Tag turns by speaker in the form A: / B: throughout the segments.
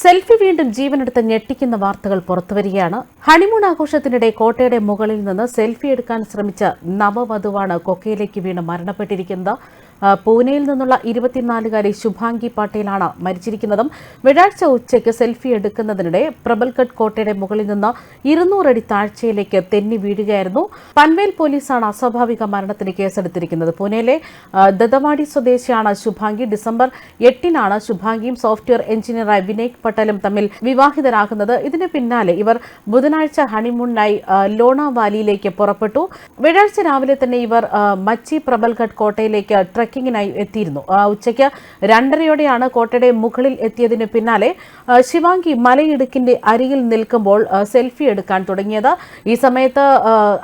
A: Selfie വീണ്ടും ജീവനെടുത്ത് ഞെട്ടിക്കുന്ന വാർത്തകൾ പുറത്തുവരികയാണ്. ഹണിമൂൺ ആഘോഷത്തിനിടെ കോട്ടയുടെ മുകളിൽ നിന്ന് സെൽഫി എടുക്കാൻ ശ്രമിച്ച നവവധുവാണ് കൊക്കയിലേക്ക് വീണ് മരണപ്പെട്ടിരിക്കുന്നത്. പൂനെയിൽ നിന്നുള്ള ഇരുപത്തിനാലുകാരി ശുഭാംഗി പാട്ടേലാണ് മരിച്ചിരിക്കുന്നതും. വ്യാഴാഴ്ച ഉച്ചയ്ക്ക് സെൽഫി എടുക്കുന്നതിനിടെ പ്രബൽഗഡ് കോട്ടയുടെ മുകളിൽ നിന്ന് ഇരുന്നൂറടി താഴ്ചയിലേക്ക് തെന്നി വീഴുകയായിരുന്നു. പൻവേൽ പോലീസാണ് അസ്വാഭാവിക മരണത്തിന് കേസെടുത്തിരിക്കുന്നത്. പൂനെയിലെ ദദവാടി സ്വദേശിയാണ് ശുഭാംഗി. ഡിസംബർ എട്ടിനാണ് ശുഭാംഗിയും സോഫ്റ്റ്വെയർ എഞ്ചിനീയറായ വിനയ് പട്ടേലും തമ്മിൽ വിവാഹിതരാകുന്നത്. ഇതിന് പിന്നാലെ ഇവർ ബുധനാഴ്ച ഹണിമൂണിനായി ലോണാവാലിയിലേക്ക് പുറപ്പെട്ടു. വ്യാഴാഴ്ച രാവിലെ തന്നെ ഇവർ മച്ചി പ്രബൽഗഡ് കോട്ടയിലേക്ക് ട്രക്കിങ്ങിനായി എത്തിയിരുന്നു. ഉച്ചയ്ക്ക് രണ്ടരയോടെയാണ് കോട്ടയുടെ മുകളിൽ എത്തിയതിന് പിന്നാലെ ശിവാംഗി മലയിടുക്കിന്റെ അരികിൽ നിൽക്കുമ്പോൾ സെൽഫി എടുക്കാൻ തുടങ്ങിയത്. ഈ സമയത്ത്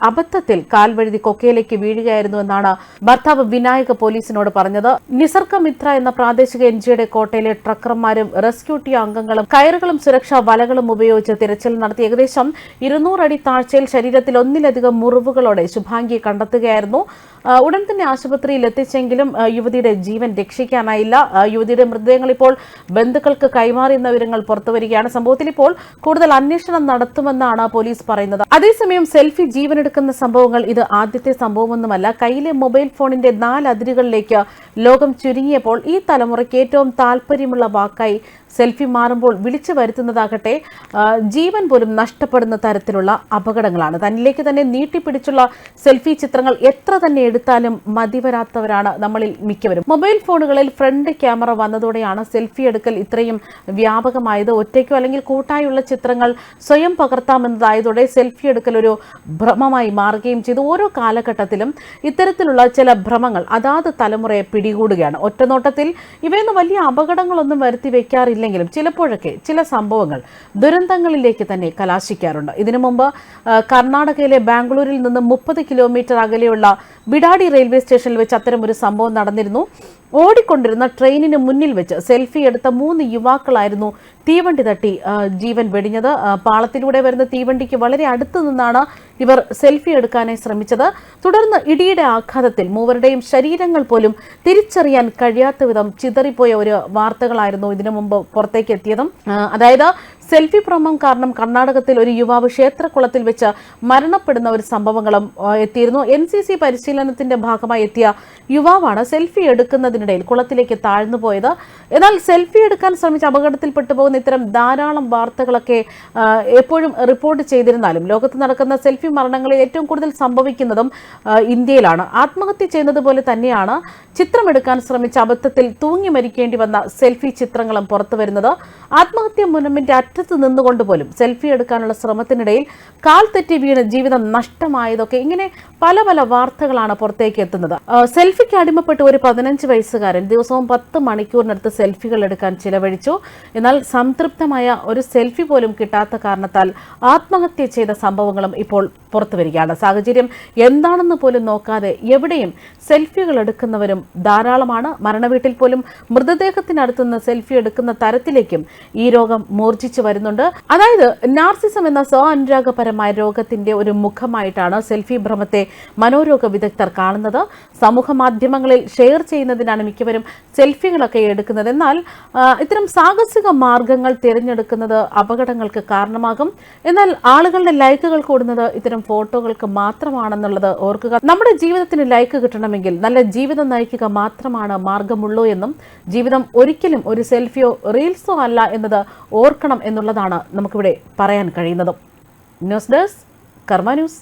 A: അബദ്ധത്തിൽ കാൽവഴുതി കൊക്കയിലേക്ക് വീഴുകയായിരുന്നു എന്നാണ് ഭർത്താവ് വിനായക പോലീസിനോട് പറഞ്ഞത്. നിസർഗ മിത്ര എന്ന പ്രാദേശിക എൻ ജിയുടെ കോട്ടയിലെ ട്രക്കർമാരും റെസ്ക്യൂ ടീം അംഗങ്ങളും കയറുകളും സുരക്ഷാ വലകളും ഉപയോഗിച്ച് തിരച്ചിൽ നടത്തി ഏകദേശം ഇരുന്നൂറടി താഴ്ചയിൽ ശരീരത്തിൽ ഒന്നിലധികം മുറിവുകളോടെ ശുഭാംഗിയെ കണ്ടെത്തുകയായിരുന്നു. ഉടൻ തന്നെ ആശുപത്രിയിൽ എത്തിച്ചെങ്കിലും യുവതിയുടെ ജീവൻ രക്ഷിക്കാനായില്ല. യുവതിയുടെ മൃതദേഹങ്ങൾ ഇപ്പോൾ ബന്ധുക്കൾക്ക് കൈമാറിയെന്ന വിവരങ്ങൾ പുറത്തുവരികയാണ് സംഭവത്തിൽ ഇപ്പോൾ കൂടുതൽ അന്വേഷണം നടത്തുമെന്നാണ് പോലീസ് പറയുന്നത്. അതേസമയം സെൽഫി ജീവനെടുക്കുന്ന സംഭവങ്ങൾ ഇത് ആദ്യത്തെ സംഭവമൊന്നുമല്ല. കയ്യിലെ മൊബൈൽ ഫോണിന്റെ നാല് അതിരുകളിലേക്ക് ലോകം ചുരുങ്ങിയപ്പോൾ ഈ തലമുറയ്ക്ക് ഏറ്റവും താല്പര്യമുള്ള വാക്കായി സെൽഫി മാറുമ്പോൾ വിളിച്ചു വരുത്തുന്നതാകട്ടെ ജീവൻ പോലും നഷ്ടപ്പെടുന്ന തരത്തിലുള്ള അപകടങ്ങളാണ്. തന്നിലേക്ക് തന്നെ നീട്ടിപ്പിടിച്ചുള്ള സെൽഫി ചിത്രങ്ങൾ എത്ര തന്നെ എടുത്താലും മതിവരാത്തവരാണ് നമ്മളിൽ മിക്കവരും. മൊബൈൽ ഫോണുകളിൽ ഫ്രണ്ട് ക്യാമറ വന്നതോടെയാണ് സെൽഫി എടുക്കൽ ഇത്രയും വ്യാപകമായത്. ഒറ്റയ്ക്കോ അല്ലെങ്കിൽ കൂട്ടായുള്ള ചിത്രങ്ങൾ സ്വയം പകർത്താമെന്നതായതോടെ സെൽഫി എടുക്കൽ ഒരു ഭ്രമമായി മാറുകയും ചെയ്തു. ഓരോ കാലഘട്ടത്തിലും ഇത്തരത്തിലുള്ള ചില ഭ്രമങ്ങൾ അതാത് തലമുറയെ പിടികൂടുകയാണ്. ഒറ്റനോട്ടത്തിൽ ഇവയൊന്നും വലിയ അപകടങ്ങളൊന്നും വരുത്തി വയ്ക്കാറില്ലെങ്കിലും ചിലപ്പോഴൊക്കെ ചില സംഭവങ്ങൾ ദുരന്തങ്ങളിലേക്ക് തന്നെ കലാശിക്കാറുണ്ട്. ഇതിനു മുമ്പ് കർണാടകയിലെ ബാംഗ്ലൂരിൽ നിന്ന് മുപ്പത് കിലോമീറ്റർ അകലെയുള്ള ബിഡാടി റെയിൽവേ സ്റ്റേഷനിൽ വെച്ച് അത്തരം ഒരു സംഭവം നടന്നിരുന്നു. ഓടിക്കൊണ്ടിരുന്ന ട്രെയിനിന് മുന്നിൽ വെച്ച് സെൽഫി എടുത്ത മൂന്ന് യുവാക്കളായിരുന്നു തീവണ്ടി തട്ടി ജീവൻ വെടിഞ്ഞത്. പാളത്തിലൂടെ വരുന്ന തീവണ്ടിക്ക് വളരെ അടുത്ത് നിന്നാണ് ഇവർ സെൽഫി എടുക്കാനായി ശ്രമിച്ചത്. തുടർന്ന് ഇടിയുടെ ആഘാതത്തിൽ മൂവരുടെയും ശരീരങ്ങൾ പോലും തിരിച്ചറിയാൻ കഴിയാത്ത വിധം ചിതറിപ്പോയ ഒരു വാർത്തകളായിരുന്നു ഇതിനു മുമ്പ് പുറത്തേക്ക് എത്തിയതും അതായത് സെൽഫി ഭ്രമം കാരണം കർണാടകത്തിൽ ഒരു യുവാവ് ക്ഷേത്രക്കുളത്തിൽ വെച്ച് മരണപ്പെടുന്ന ഒരു സംഭവങ്ങളും എത്തിയിരുന്നു. എൻ സി സി പരിശീലനത്തിന്റെ ഭാഗമായി എത്തിയ യുവാവാണ് സെൽഫി എടുക്കുന്നതിനിടയിൽ കുളത്തിലേക്ക് താഴ്ന്നു പോയത്. എന്നാൽ സെൽഫി എടുക്കാൻ ശ്രമിച്ച് അപകടത്തിൽപ്പെട്ടു പോകുന്ന ഇത്തരം ധാരാളം വാർത്തകളൊക്കെ എപ്പോഴും റിപ്പോർട്ട് ചെയ്തിരുന്നാലും ലോകത്ത് നടക്കുന്ന സെൽഫി മരണങ്ങളിൽ ഏറ്റവും കൂടുതൽ സംഭവിക്കുന്നതും ഇന്ത്യയിലാണ്. ആത്മഹത്യ ചെയ്യുന്നത് പോലെ തന്നെയാണ് ചിത്രമെടുക്കാൻ ശ്രമിച്ച അബദ്ധത്തിൽ തൂങ്ങി മരിക്കേണ്ടി വന്ന സെൽഫി ചിത്രങ്ങളും പുറത്തു വരുന്നത് ആത്മഹത്യ മുനമ്പിന്റെ അറ്റത്ത് നിന്നുകൊണ്ട് പോലും സെൽഫി എടുക്കാനുള്ള ശ്രമത്തിനിടയിൽ കാൽ തെറ്റി വീണ് ജീവിതം നഷ്ടമായതൊക്കെ ഇങ്ങനെ പല പല വാർത്തകളാണ് പുറത്തേക്ക് എത്തുന്നത്. സെൽഫിക്ക് അടിമപ്പെട്ട് ഒരു പതിനഞ്ച് വയസ്സുകാരൻ ദിവസവും പത്ത് മണിക്കൂറിനടുത്ത് സെൽഫികൾ എടുക്കാൻ ചിലവഴിച്ചു. എന്നാൽ സംതൃപ്തമായ ഒരു സെൽഫി പോലും കിട്ടാത്ത കാരണത്താൽ ആത്മഹത്യ ചെയ്ത സംഭവങ്ങളും ഇപ്പോൾ പുറത്തു വരികയാണ്. സാഹചര്യം എന്താണെന്ന് പോലും നോക്കാതെ എവിടെയും സെൽഫികൾ എടുക്കുന്നവരും ധാരാളമാണ്. മരണവീട്ടിൽ പോലും മൃതദേഹത്തിനടുത്തുനിന്ന് സെൽഫി എടുക്കുന്ന തരത്തിലേക്കും ഈ രോഗം മൂർജിച്ചു വരുന്നുണ്ട്. അതായത് നാർസിസം എന്ന സ്വ അനുരാഗപരമായ രോഗത്തിന്റെ ഒരു മുഖമായിട്ടാണ് സെൽഫി ഭ്രമത്തെ മനോരോഗ വിദഗ്ധർ കാണുന്നത്. സമൂഹ മാധ്യമങ്ങളിൽ ഷെയർ ചെയ്യുന്നതിനാണ് മിക്കവരും സെൽഫികളൊക്കെ എടുക്കുന്നത്. എന്നാൽ ഇത്തരം സാഹസിക മാർഗങ്ങൾ തിരഞ്ഞെടുക്കുന്നത് അപകടങ്ങൾക്ക് കാരണമാകും. എന്നാൽ ആളുകളുടെ ലൈക്കുകൾ കൂടുന്നത് ഇത്തരം ഫോട്ടോകൾക്ക് മാത്രമാണെന്നുള്ളത് ഓർക്കുക. നമ്മുടെ ജീവിതത്തിന് ലൈക്ക് കിട്ടണമെങ്കിൽ നല്ല ജീവിതം നയിക്കുക മാത്രമാണ് മാർഗമുള്ളൂ എന്നും ജീവിതം ഒരിക്കലും ഒരു സെൽഫിയോ റീൽസോ അല്ല എന്നത് ഓർക്കണം എന്നുള്ളതാണ് നമുക്കിവിടെ പറയാൻ കഴിയുന്നതും. News desk Karma news.